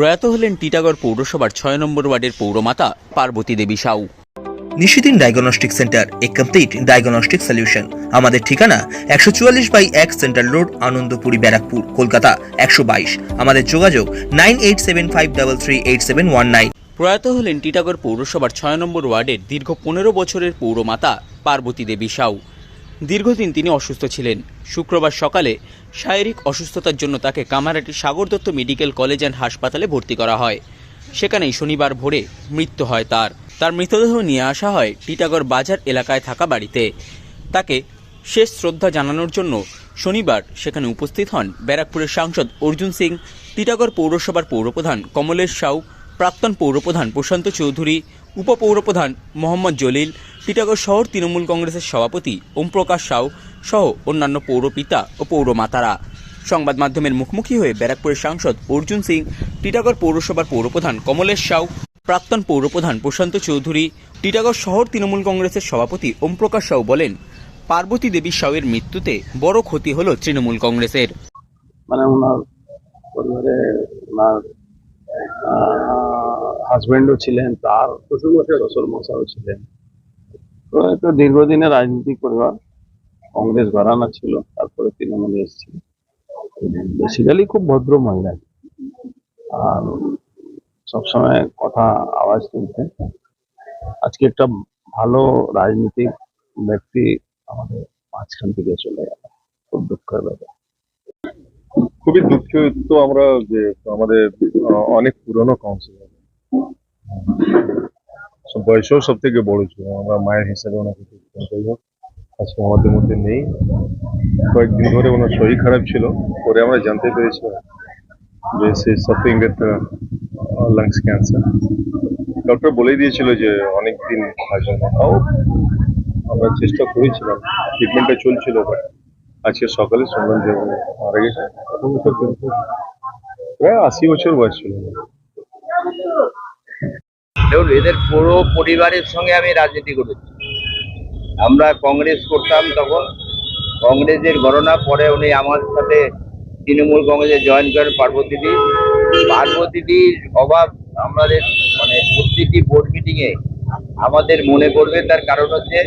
প্রয়াত হলেন টিটাগড় পৌরসভার ছয় নম্বর ওয়ার্ডের পৌরমাতা Parvati Devi Sau. Nishidin diagnostic centre a complete diagnostic solution আমাদের ঠিকানা একশো চুয়াল্লিশ বাই এক সেন্ট্রাল রোড আনন্দপুরি ব্যারাকপুর কলকাতা একশো বাইশ। আমাদের যোগাযোগ nine eight seven five double three eight seven one nine. প্রয়াত হলেন টিটাগড় পৌরসভার ছয় নম্বর ওয়ার্ডের দীর্ঘ পনেরো বছরের পৌরমাতা পার্বতী দেবী সাউ। দীর্ঘদিন তিনি অসুস্থ ছিলেন। শুক্রবার সকালে শারীরিক অসুস্থতার জন্য তাকে Kamarhati Sagar Dutta medical college and হাসপাতালে ভর্তি করা হয়। সেখানেই শনিবার ভোরে মৃত্যু হয় তার। তার মৃতদেহ নিয়ে আসা হয় টিটাগড় বাজার এলাকায় থাকা বাড়িতে। তাকে শেষ শ্রদ্ধা জানানোর জন্য শনিবার সেখানে উপস্থিত হন ব্যারাকপুরের সাংসদ অর্জুন সিং, টিটাগড় পৌরসভার পৌরপ্রধান কমলেশ সাউ প্রাক্তন পৌরপ্রধান প্রশান্ত চৌধুরী, উপপৌরপ্রধান মোহাম্মদ জলিল, টিটাগড় শহর তৃণমূল কংগ্রেসের সভাপতি ওমপ্রকাশ সাউ সহ অন্যান্য পৌরপিতা ও পৌরমাতারা। সংবাদ মাধ্যমের মুখোমুখি হয়ে ব্যারাকপুরের সাংসদ অর্জুন সিং, টিটাগড় পৌরসভার পৌরপ্রধান কমলেশ সাউ প্রাক্তন পৌরপ্রধান প্রশান্ত চৌধুরী, টিটাগড় শহর তৃণমূল কংগ্রেসের সভাপতি ওমপ্রকাশ সাউ বলেন, পার্বতী দেবী সাউয়ের মৃত্যুতে বড় ক্ষতি হল তৃণমূল কংগ্রেসের। মানে ওনার পরিবারে ওনার হাজবেন্ডও ছিলেন, তার শ্বশুর মশাইও ছিলেন। তো একটা দীর্ঘদিনের রাজনীতিক পরিবার কংগ্রেস ঘরানা ছিল, তারপরে তৃণমূলে এসেছিল। বেসিক্যালি খুব ভদ্র মহিলা। আর সবসময় কথা, আওয়াজ তুলতে আজকে একটা ভালো রাজনীতিক ব্যক্তি আমাদের মাঝখান থেকে চলে গেল। খুব দুঃখের ব্যাপার। খুবই দুঃখিত আমরা যে আমাদের অনেক পুরনো কাউন্সিলর বয়সেও সব থেকে বড় ছিল। আমরা মায়ের হিসাবে ওনাকে যাই হোক, আজকে আমাদের মধ্যে নেই। কয়েকদিন ধরে ওনার শরীর খারাপ ছিল। পরে আমরা জানতে পেরেছি যে সে সাফারিং লাংস ক্যান্সার ডক্টর বলে দিয়েছিল যে অনেক দিন না। তাও আমরা চেষ্টা করেছিলাম। ট্রিটমেন্টটা চলছিল বাট আজকে সকালে শুনলাম যে মারা গেছে। প্রায় আশি বছর বয়স ছিল। দেখুন, এদের পুরো পরিবারের সঙ্গে আমি রাজনীতি করেছি। আমরা কংগ্রেস করতাম তখন। কংগ্রেসের ঘটনা পরে উনি আমার সাথে তৃণমূল কংগ্রেসে জয়েন করেন পার্বতীদি পার্বতীদির অভাব আমাদের মানে প্রত্যেকটি বোর্ড মিটিংয়ে আমাদের মনে করবে তার কারণ হচ্ছে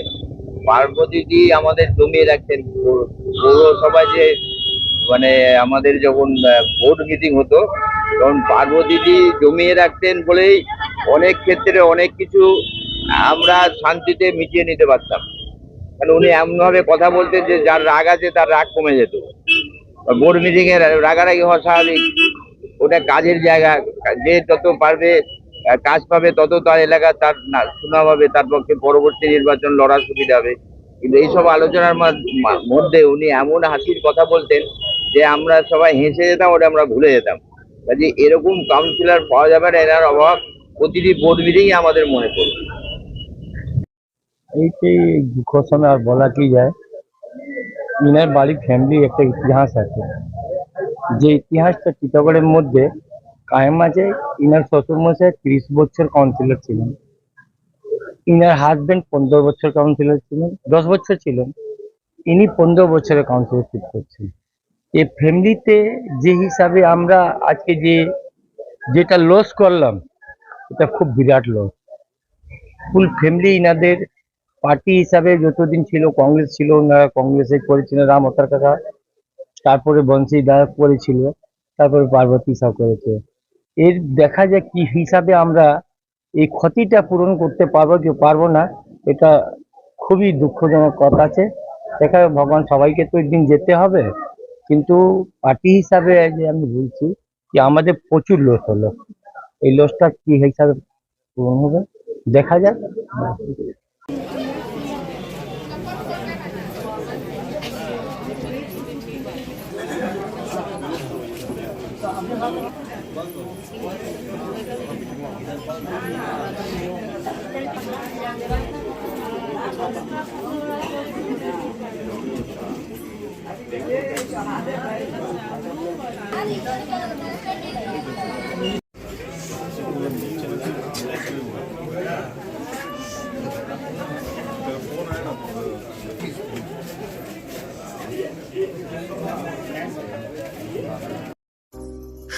পার্বতীদি আমাদের জমিয়ে রাখতেন। পৌর- পৌরসভায় যে মানে আমাদের যখন ভোট মিটিং হতো, তখন পার্বতীদি জমিয়ে রাখতেন বলেই অনেক ক্ষেত্রে অনেক কিছু আমরা শান্তিতে মিটিয়ে নিতে পারতাম। কারণ উনি এমনভাবে কথা বলতেন যে যার রাগ আছে তার রাগ কমে যেত। বোর্ড মিটিং এ রাগারাগি হওয়া স্বাভাবিক। ওটা কাজের জায়গা, যে যত পারবে কাজ পাবে তত তার এলাকা তার শোনা হবে, তার পক্ষে পরবর্তী নির্বাচন লড়ার সুবিধা হবে। কিন্তু এইসব আলোচনার মধ্যে উনি এমন হাসির কথা বলতেন যে আমরা সবাই হেসে যেতাম, ওটা আমরা ভুলে যেতাম। কাজে এরকম কাউন্সিলর পাওয়া যাবে না, এনার অভাব প্রতিটি বোর্ড মিটিং আমাদের মনে পড়বে। এইটাই দুঃখর সময় আর বলা কি যায়, ইনার বাড়ির ফ্যামিলি একটা ইতিহাস আছে। যে ইতিহাসটা টিটাগড়ের মধ্যে কায়েম আছে। ইনার শ্বশুরমশাই ত্রিশ বছর কাউন্সিলর ছিলেন। ইনার হাজবেন্ড পনেরো বছর কাউন্সিলর ছিলেন, দশ বছর ছিলেন। ইনি পনেরো বছরের কাউন্সিলরশিপ করছেন। এই ফ্যামিলিতে যে হিসাবে আমরা আজকে যে, যেটা লস করলাম, এটা খুব বিরাট লস ফুল ফ্যামিলি ইনাদের পার্টি হিসাবে যতদিন ছিল, কংগ্রেস ছিল, ওনারা কংগ্রেসে করেছিলেন রাম অতার কাকা। তারপরে বংশী দাস করেছিল, তারপরে পার্বতী সাহ করেছে। এর দেখা যায় কি হিসাবে আমরা এই ক্ষতিটা পূরণ করতে পারব কি পারব না, এটা খুবই দুঃখজনক কথা আছে। দেখা ভগবান সবাইকে তো একদিন যেতে হবে। কিন্তু পার্টি হিসাবে যে আমি বলছি যে আমাদের প্রচুর লোস হলো। এই লোসটা কি হিসাবে পূরণ হবে, দেখা যাক। Thank you. すごい。